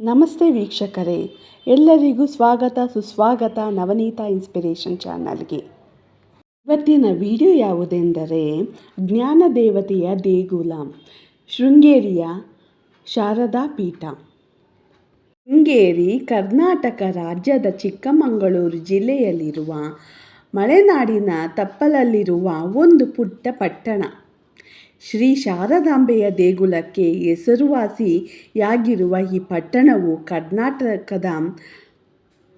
ನಮಸ್ತೆ ವೀಕ್ಷಕರೇ. ಎಲ್ಲರಿಗೂ ಸ್ವಾಗತ, ಸುಸ್ವಾಗತ ನವನೀತ ಇನ್ಸ್ಪಿರೇಷನ್ ಚಾನಲ್ಗೆ. ಇವತ್ತಿನ ವಿಡಿಯೋ ಯಾವುದೆಂದರೆ ಜ್ಞಾನ ದೇವತೆಯ ದೇಗುಲ, ಶೃಂಗೇರಿಯ ಶಾರದಾ ಪೀಠ ಶೃಂಗೇರಿ ಕರ್ನಾಟಕ ರಾಜ್ಯದ ಚಿಕ್ಕಮಗಳೂರು ಜಿಲ್ಲೆಯಲ್ಲಿರುವ ಮಲೆನಾಡಿನ ತಪ್ಪಲಲ್ಲಿರುವ ಒಂದು ಪುಟ್ಟ ಪಟ್ಟಣ. ಶ್ರೀ ಶಾರದಾಂಬೆಯ ದೇಗುಲಕ್ಕೆ ಹೆಸರುವಾಸಿಯಾಗಿರುವ ಈ ಪಟ್ಟಣವು ಕರ್ನಾಟಕದ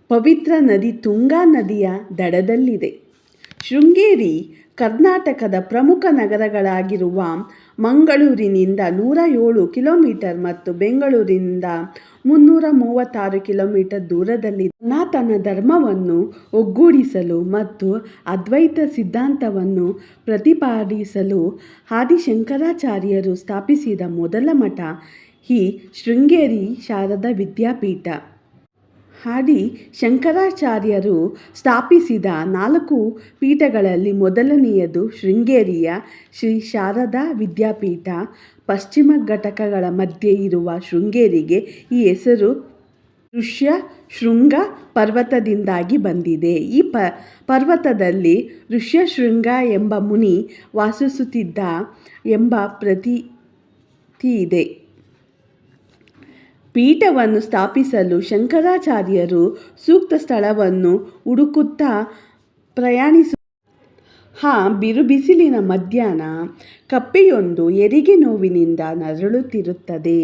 ಪವಿತ್ರ ನದಿ ತುಂಗಾ ನದಿಯ ದಡದಲ್ಲಿದೆ. ಶೃಂಗೇರಿ ಕರ್ನಾಟಕದ ಪ್ರಮುಖ ನಗರಗಳಾಗಿರುವ ಮಂಗಳೂರಿನಿಂದ ನೂರ ಏಳು ಕಿಲೋಮೀಟರ್ ಮತ್ತು ಬೆಂಗಳೂರಿನಿಂದ ಮುನ್ನೂರ ಮೂವತ್ತಾರು ಕಿಲೋಮೀಟರ್ ದೂರದಲ್ಲಿ ಸನಾತನ ಧರ್ಮವನ್ನು ಒಗ್ಗೂಡಿಸಲು ಮತ್ತು ಅದ್ವೈತ ಸಿದ್ಧಾಂತವನ್ನು ಪ್ರತಿಪಾದಿಸಲು ಆದಿಶಂಕರಾಚಾರ್ಯರು ಸ್ಥಾಪಿಸಿದ ಮೊದಲ ಮಠ ಈ ಶೃಂಗೇರಿ ಶಾರದಾ ವಿದ್ಯಾಪೀಠ. ಆದಿ ಶಂಕರಾಚಾರ್ಯರು ಸ್ಥಾಪಿಸಿದ ನಾಲ್ಕು ಪೀಠಗಳಲ್ಲಿ ಮೊದಲನೆಯದು ಶೃಂಗೇರಿಯ ಶ್ರೀ ಶಾರದಾ ವಿದ್ಯಾಪೀಠ. ಪಶ್ಚಿಮ ಘಟಕಗಳ ಮಧ್ಯೆ ಇರುವ ಶೃಂಗೇರಿಗೆ ಈ ಹೆಸರು ಋಷ್ಯ ಶೃಂಗ ಪರ್ವತದಿಂದಾಗಿ ಬಂದಿದೆ. ಈ ಪರ್ವತದಲ್ಲಿ ಋಷ್ಯಶೃಂಗ ಎಂಬ ಮುನಿ ವಾಸಿಸುತ್ತಿದ್ದ ಎಂಬ ಪ್ರತೀತಿ ಇದೆ. ಪೀಠವನ್ನು ಸ್ಥಾಪಿಸಲು ಶಂಕರಾಚಾರ್ಯರು ಸೂಕ್ತ ಸ್ಥಳವನ್ನು ಹುಡುಕುತ್ತಾ ಪ್ರಯಾಣಿಸು ಆ ಬಿರುಬಿಸಿಲಿನ ಮಧ್ಯಾಹ್ನ ಕಪ್ಪೆಯೊಂದು ಎರಿಗೆ ನೋವಿನಿಂದ ನರಳುತ್ತಿರುತ್ತದೆ.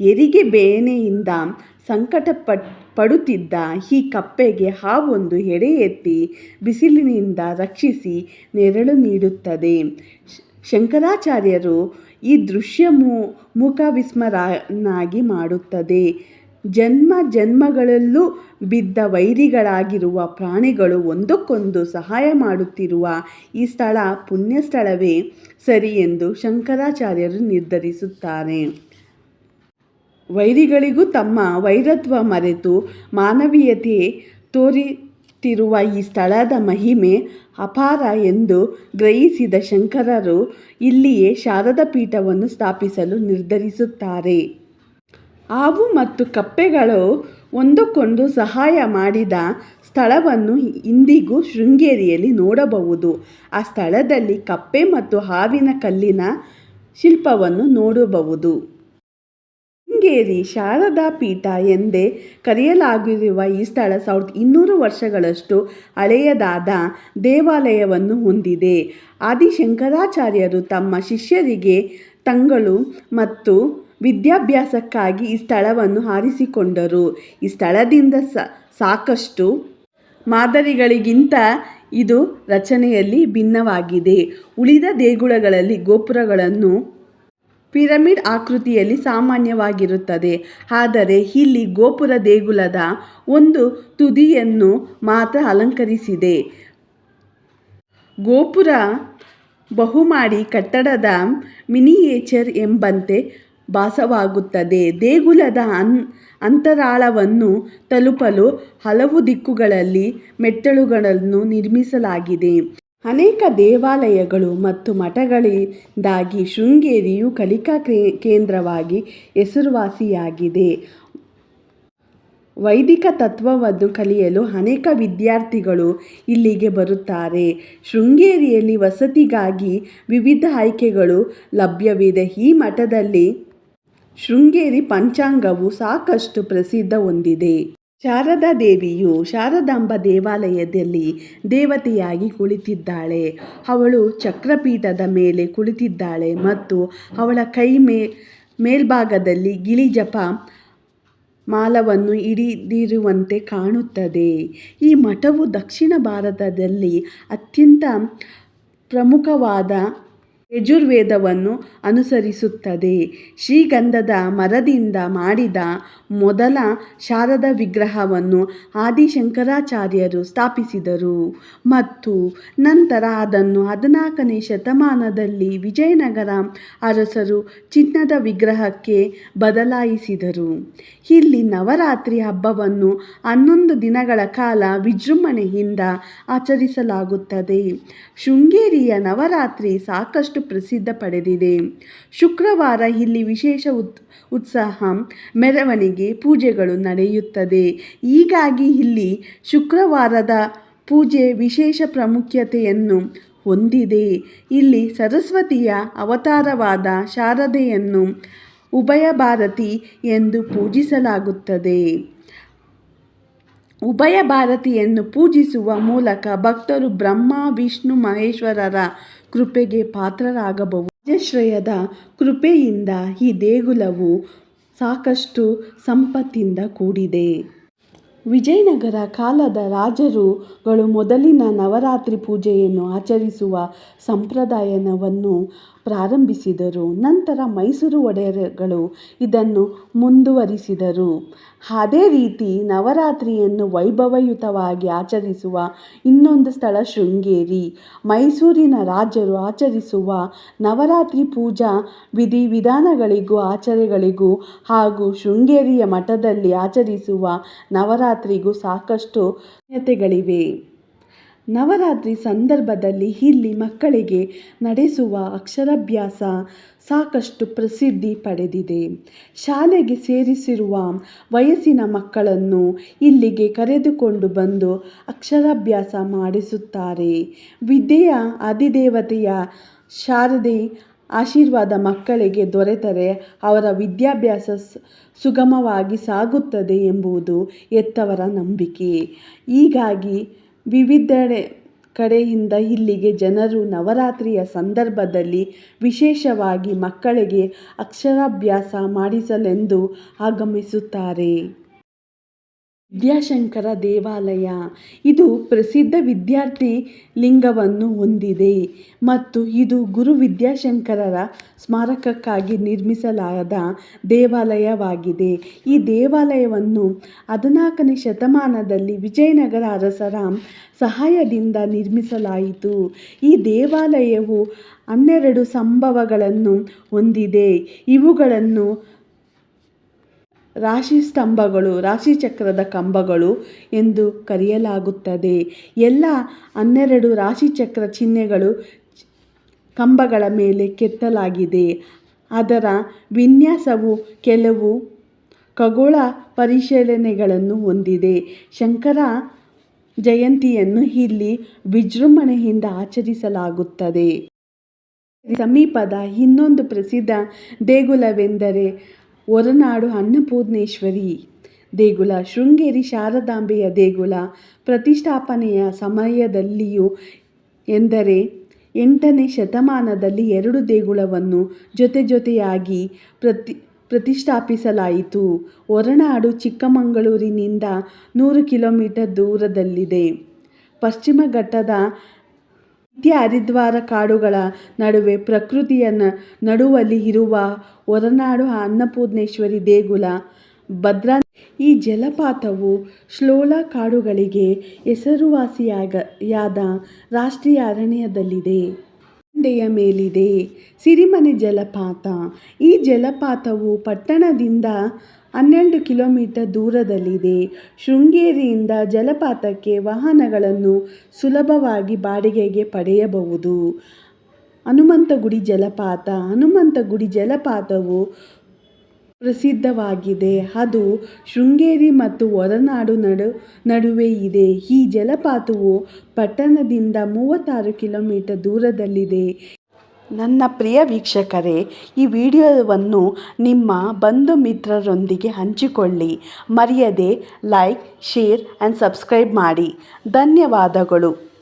ಎರಿಗೆ ಬೇನೆಯಿಂದ ಸಂಕಟ ಪಡುತ್ತಿದ್ದ ಈ ಕಪ್ಪೆಗೆ ಹಾವೊಂದು ಎಡೆ ಎತ್ತಿ ಬಿಸಿಲಿನಿಂದ ರಕ್ಷಿಸಿ ನೆರಳು ನೀಡುತ್ತದೆ. ಶಂಕರಾಚಾರ್ಯರು ಈ ದೃಶ್ಯ ಮು ಮುಖವಿಸ್ಮರನಾಗಿ ಮಾಡುತ್ತದೆ. ಜನ್ಮ ಜನ್ಮಗಳಲ್ಲೂ ಬಿದ್ದ ವೈರಿಗಳಾಗಿರುವ ಪ್ರಾಣಿಗಳು ಒಂದಕ್ಕೊಂದು ಸಹಾಯ ಮಾಡುತ್ತಿರುವ ಈ ಸ್ಥಳ ಪುಣ್ಯ ಸ್ಥಳವೇ ಸರಿ ಎಂದು ಶಂಕರಾಚಾರ್ಯರು ನಿರ್ಧರಿಸುತ್ತಾರೆ. ವೈರಿಗಳಿಗೂ ತಮ್ಮ ವೈರತ್ವ ಮರೆತು ಮಾನವೀಯತೆ ತೋರುತ್ತಿರುವ ಈ ಸ್ಥಳದ ಮಹಿಮೆ ಅಪಾರ ಎಂದು ಗ್ರಹಿಸಿದ ಶಂಕರರು ಇಲ್ಲಿಯೇ ಶಾರದಾ ಪೀಠವನ್ನು ಸ್ಥಾಪಿಸಲು ನಿರ್ಧರಿಸುತ್ತಾರೆ. ಹಾವು ಮತ್ತು ಕಪ್ಪೆಗಳು ಒಂದಕ್ಕೊಂದು ಸಹಾಯ ಮಾಡಿದ ಸ್ಥಳವನ್ನು ಇಂದಿಗೂ ಶೃಂಗೇರಿಯಲ್ಲಿ ನೋಡಬಹುದು. ಆ ಸ್ಥಳದಲ್ಲಿ ಕಪ್ಪೆ ಮತ್ತು ಹಾವಿನ ಕಲ್ಲಿನ ಶಿಲ್ಪವನ್ನು ನೋಡಬಹುದು. ಶೃಂಗೇರಿ ಶಾರದಾ ಪೀಠ ಎಂದೇ ಕರೆಯಲಾಗಿರುವ ಈ ಸ್ಥಳ ಸಾವಿರದ ಇನ್ನೂರು ವರ್ಷಗಳಷ್ಟು ಹಳೆಯದಾದ ದೇವಾಲಯವನ್ನು ಹೊಂದಿದೆ. ಆದಿಶಂಕರಾಚಾರ್ಯರು ತಮ್ಮ ಶಿಷ್ಯರಿಗೆ ತಂಗಳು ಮತ್ತು ವಿದ್ಯಾಭ್ಯಾಸಕ್ಕಾಗಿ ಈ ಸ್ಥಳವನ್ನು ಆರಿಸಿಕೊಂಡರು ಈ ಸ್ಥಳದಿಂದ ಸಾಕಷ್ಟು ಮಾದರಿಗಳಿಗಿಂತ ಇದು ರಚನೆಯಲ್ಲಿ ಭಿನ್ನವಾಗಿದೆ. ಉಳಿದ ದೇಗುಲಗಳಲ್ಲಿ ಗೋಪುರಗಳನ್ನು ಪಿರಮಿಡ್ ಆಕೃತಿಯಲ್ಲಿ ಸಾಮಾನ್ಯವಾಗಿರುತ್ತದೆ. ಆದರೆ ಇಲ್ಲಿ ಗೋಪುರ ದೇಗುಲದ ಒಂದು ತುದಿಯನ್ನು ಮಾತ್ರ ಅಲಂಕರಿಸಿದೆ. ಗೋಪುರ ಬಹುಮಾಡಿ ಕಟ್ಟಡದ ಮಿನಿಯೇಚರ್ ಎಂಬಂತೆ ಭಾಸವಾಗುತ್ತದೆ. ದೇಗುಲದ ಅನ್, ಅಂತರಾಳವನ್ನು ತಲುಪಲು ಹಲವು ದಿಕ್ಕುಗಳಲ್ಲಿ ಮೆಟ್ಟಿಲುಗಳನ್ನು ನಿರ್ಮಿಸಲಾಗಿದೆ. ಅನೇಕ ದೇವಾಲಯಗಳು ಮತ್ತು ಮಠಗಳಿಂದಾಗಿ ಶೃಂಗೇರಿಯು ಕಲಿಕಾ ಕೇಂದ್ರವಾಗಿ ಹೆಸರುವಾಸಿಯಾಗಿದೆ. ವೈದಿಕ ತತ್ವವನ್ನು ಕಲಿಯಲು ಅನೇಕ ವಿದ್ಯಾರ್ಥಿಗಳು ಇಲ್ಲಿಗೆ ಬರುತ್ತಾರೆ. ಶೃಂಗೇರಿಯಲ್ಲಿ ವಸತಿಗಾಗಿ ವಿವಿಧ ಆಯ್ಕೆಗಳು ಲಭ್ಯವಿದೆ. ಈ ಮಠದಲ್ಲಿ ಶೃಂಗೇರಿ ಪಂಚಾಂಗವು ಸಾಕಷ್ಟು ಪ್ರಸಿದ್ಧ ಹೊಂದಿದೆ. ಶಾರದಾ ದೇವಿಯು ಶಾರದಾಂಬ ದೇವಾಲಯದಲ್ಲಿ ದೇವತೆಯಾಗಿ ಕುಳಿತಿದ್ದಾಳೆ. ಅವಳು ಚಕ್ರಪೀಠದ ಮೇಲೆ ಕುಳಿತಿದ್ದಾಳೆ ಮತ್ತು ಅವಳ ಕೈ ಮೇ, ಮೇಲ್ಭಾಗದಲ್ಲಿ ಗಿಳಿ ಜಪ ಮಾಲವನ್ನು ಹಿಡಿದಿರುವಂತೆ ಕಾಣುತ್ತದೆ. ಈ ಮಠವು ದಕ್ಷಿಣ ಭಾರತದಲ್ಲಿ ಅತ್ಯಂತ ಪ್ರಮುಖವಾದ ಯಜುರ್ವೇದವನ್ನು ಅನುಸರಿಸುತ್ತದೆ. ಶ್ರೀಗಂಧದ ಮರದಿಂದ ಮಾಡಿದ ಮೊದಲ ಶಾರದಾ ವಿಗ್ರಹವನ್ನು ಆದಿಶಂಕರಾಚಾರ್ಯರು ಸ್ಥಾಪಿಸಿದರು ಮತ್ತು ನಂತರ ಅದನ್ನು ಹದಿನಾಲ್ಕನೇ ಶತಮಾನದಲ್ಲಿ ವಿಜಯನಗರ ಅರಸರು ಚಿನ್ನದ ವಿಗ್ರಹಕ್ಕೆ ಬದಲಾಯಿಸಿದರು. ಇಲ್ಲಿ ನವರಾತ್ರಿ ಹಬ್ಬವನ್ನು ಹನ್ನೊಂದು ದಿನಗಳ ಕಾಲ ವಿಜೃಂಭಣೆಯಿಂದ ಆಚರಿಸಲಾಗುತ್ತದೆ. ಶೃಂಗೇರಿಯ ನವರಾತ್ರಿ ಸಾಕಷ್ಟು ಪ್ರಸಿದ್ಧ ಪಡೆದಿದೆ. ಶುಕ್ರವಾರ ಇಲ್ಲಿ ವಿಶೇಷ ಉತ್, ಉತ್ಸಾಹ, ಮೆರವಣಿಗೆ, ಪೂಜೆಗಳು ನಡೆಯುತ್ತದೆ. ಹೀಗಾಗಿ ಇಲ್ಲಿ ಶುಕ್ರವಾರದ ಪೂಜೆ ವಿಶೇಷ ಪ್ರಾಮುಖ್ಯತೆಯನ್ನು ಹೊಂದಿದೆ. ಇಲ್ಲಿ ಸರಸ್ವತಿಯ ಅವತಾರವಾದ ಶಾರದೆಯನ್ನು ಉಭಯ ಭಾರತಿ ಎಂದು ಪೂಜಿಸಲಾಗುತ್ತದೆ. ಉಭಯ ಭಾರತಿಯನ್ನು ಪೂಜಿಸುವ ಮೂಲಕ ಭಕ್ತರು ಬ್ರಹ್ಮ, ವಿಷ್ಣು, ಮಹೇಶ್ವರರ ಕೃಪೆಗೆ ಪಾತ್ರರಾಗಬಹುದು ರಾಜಶ್ರಯದ ಕೃಪೆಯಿಂದ ಈ ದೇಗುಲವು ಸಾಕಷ್ಟು ಸಂಪತ್ತಿಂದ ಕೂಡಿದೆ. ವಿಜಯನಗರ ಕಾಲದ ರಾಜರುಗಳು ಮೊದಲಿನ ನವರಾತ್ರಿ ಪೂಜೆಯನ್ನು ಆಚರಿಸುವ ಸಂಪ್ರದಾಯವನ್ನು ಪ್ರಾರಂಭಿಸಿದರು. ನಂತರ ಮೈಸೂರು ಒಡೆಯರುಗಳು ಇದನ್ನು ಮುಂದುವರಿಸಿದರು. ಅದೇ ರೀತಿ ನವರಾತ್ರಿಯನ್ನು ವೈಭವಯುತವಾಗಿ ಆಚರಿಸುವ ಇನ್ನೊಂದು ಸ್ಥಳ ಶೃಂಗೇರಿ. ಮೈಸೂರಿನ ರಾಜರು ಆಚರಿಸುವ ನವರಾತ್ರಿ ಪೂಜಾ ವಿಧಿವಿಧಾನಗಳಿಗೂ, ಆಚರಣೆಗಳಿಗೂ ಹಾಗೂ ಶೃಂಗೇರಿಯ ಮಠದಲ್ಲಿ ಆಚರಿಸುವ ನವರಾತ್ರಿಗೂ ಸಾಕಷ್ಟು ನ್ಯತೆಗಳಿವೆ ನವರಾತ್ರಿ ಸಂದರ್ಭದಲ್ಲಿ ಇಲ್ಲಿ ಮಕ್ಕಳಿಗೆ ನಡೆಸುವ ಅಕ್ಷರಾಭ್ಯಾಸ ಸಾಕಷ್ಟು ಪ್ರಸಿದ್ಧಿ ಪಡೆದಿದೆ. ಶಾಲೆಗೆ ಸೇರಿಸಿರುವ ವಯಸ್ಸಿನ ಮಕ್ಕಳನ್ನು ಇಲ್ಲಿಗೆ ಕರೆದುಕೊಂಡು ಬಂದು ಅಕ್ಷರಾಭ್ಯಾಸ ಮಾಡಿಸುತ್ತಾರೆ. ವಿದ್ಯೆಯ ಅಧಿದೇವತೆಯ ಶಾರದೆ ಆಶೀರ್ವಾದ ಮಕ್ಕಳಿಗೆ ದೊರೆತರೆ ಅವರ ವಿದ್ಯಾಭ್ಯಾಸ ಸುಗಮವಾಗಿ ಸಾಗುತ್ತದೆ ಎಂಬುದು ಎತ್ತವರ ನಂಬಿಕೆ. ಹೀಗಾಗಿ ವಿವಿಧೆಡೆ ಕಡೆಯಿಂದ ಇಲ್ಲಿಗೆ ಜನರು ನವರಾತ್ರಿಯ ಸಂದರ್ಭದಲ್ಲಿ ವಿಶೇಷವಾಗಿ ಮಕ್ಕಳಿಗೆ ಅಕ್ಷರಾಭ್ಯಾಸ ಮಾಡಿಸಲೆಂದು ಆಗಮಿಸುತ್ತಾರೆ. ವಿದ್ಯಾಶಂಕರ ದೇವಾಲಯ. ಇದು ಪ್ರಸಿದ್ಧ ವಿದ್ಯಾರ್ಥಿ ಲಿಂಗವನ್ನು ಹೊಂದಿದೆ ಮತ್ತು ಇದು ಗುರು ವಿದ್ಯಾಶಂಕರರ ಸ್ಮಾರಕಕ್ಕಾಗಿ ನಿರ್ಮಿಸಲಾದ ದೇವಾಲಯವಾಗಿದೆ. ಈ ದೇವಾಲಯವನ್ನು ಹದಿನಾಲ್ಕನೇ ಶತಮಾನದಲ್ಲಿ ವಿಜಯನಗರ ಅರಸರ ಸಹಾಯದಿಂದ ನಿರ್ಮಿಸಲಾಯಿತು. ಈ ದೇವಾಲಯವು ಹನ್ನೆರಡು ಸಂಭವಗಳನ್ನು ಹೊಂದಿದೆ. ಇವುಗಳನ್ನು ರಾಶಿಸ್ತಂಭಗಳು ರಾಶಿಚಕ್ರದ ಕಂಬಗಳು ಎಂದು ಕರೆಯಲಾಗುತ್ತದೆ. ಎಲ್ಲ ಹನ್ನೆರಡು ರಾಶಿಚಕ್ರ ಚಿಹ್ನೆಗಳು ಕಂಬಗಳ ಮೇಲೆ ಕೆತ್ತಲಾಗಿದೆ. ಅದರ ವಿನ್ಯಾಸವು ಕೆಲವು ಖಗೋಳ ಪರಿಶೀಲನೆಗಳನ್ನು ಹೊಂದಿದೆ. ಶಂಕರ ಜಯಂತಿಯನ್ನು ಇಲ್ಲಿ ವಿಜೃಂಭಣೆಯಿಂದ ಆಚರಿಸಲಾಗುತ್ತದೆ. ಸಮೀಪದ ಇನ್ನೊಂದು ಪ್ರಸಿದ್ಧ ದೇಗುಲವೆಂದರೆ ಹೊರನಾಡು ಅನ್ನಪೂರ್ಣೇಶ್ವರಿ ದೇಗುಲ. ಶೃಂಗೇರಿ ಶಾರದಾಂಬೆಯ ದೇಗುಲ. ಪ್ರತಿಷ್ಠಾಪನೆಯ ಸಮಯದಲ್ಲಿಯೂ ಎಂದರೆ ಎಂಟನೇ ಶತಮಾನದಲ್ಲಿ ಎರಡು ದೇಗುಲವನ್ನು ಜೊತೆ ಜೊತೆಯಾಗಿ ಪ್ರತಿ, ಪ್ರತಿಷ್ಠಾಪಿಸಲಾಯಿತು. ಹೊರನಾಡು ಚಿಕ್ಕಮಗಳೂರಿನಿಂದ ನೂರು ಕಿಲೋಮೀಟರ್ ದೂರದಲ್ಲಿದೆ. ಪಶ್ಚಿಮ ಘಟ್ಟದ ನಿತ್ಯ ಹರಿದ್ವಾರ ಕಾಡುಗಳ ನಡುವೆ ಪ್ರಕೃತಿಯ ನಡುವಲ್ಲಿ ಇರುವ ಹೊರನಾಡು ಅನ್ನಪೂರ್ಣೇಶ್ವರಿ ದೇಗುಲ, ಭದ್ರಾ ಈ ಜಲಪಾತವು ಶ್ಲೋಲ ಕಾಡುಗಳಿಗೆ ಹೆಸರುವಾಸಿಯಾದ ರಾಷ್ಟ್ರೀಯ ಅರಣ್ಯದಲ್ಲಿದೆ. ಬಂಡೆಯ ಮೇಲಿದೆ. ಸಿರಿಮನೆ ಜಲಪಾತ. ಈ ಜಲಪಾತವು ಪಟ್ಟಣದಿಂದ ಹನ್ನೆರಡು ಕಿಲೋಮೀಟರ್ ದೂರದಲ್ಲಿದೆ. ಶೃಂಗೇರಿಯಿಂದ ಜಲಪಾತಕ್ಕೆ ವಾಹನಗಳನ್ನು ಸುಲಭವಾಗಿ ಬಾಡಿಗೆಗೆ ಪಡೆಯಬಹುದು. ಹನುಮಂತಗುಡಿ ಜಲಪಾತ. ಹನುಮಂತಗುಡಿ ಜಲಪಾತವು ಪ್ರಸಿದ್ಧವಾಗಿದೆ. ಅದು ಶೃಂಗೇರಿ ಮತ್ತು ಹೊರನಾಡು ನಡು, ನಡುವೆ ಇದೆ. ಈ ಜಲಪಾತವು ಪಟ್ಟಣದಿಂದ ಮೂವತ್ತಾರು ಕಿಲೋಮೀಟರ್ ದೂರದಲ್ಲಿದೆ. ನನ್ನ ಪ್ರಿಯ ವೀಕ್ಷಕರೇ, ಈ ವಿಡಿಯೋವನ್ನು ನಿಮ್ಮ ಬಂಧು ಮಿತ್ರರೊಂದಿಗೆ ಹಂಚಿಕೊಳ್ಳಿ. ಮರೆಯದೆ ಲೈಕ್ ಶೇರ್ ಆ್ಯಂಡ್ ಸಬ್ಸ್ಕ್ರೈಬ್ ಮಾಡಿ. ಧನ್ಯವಾದಗಳು.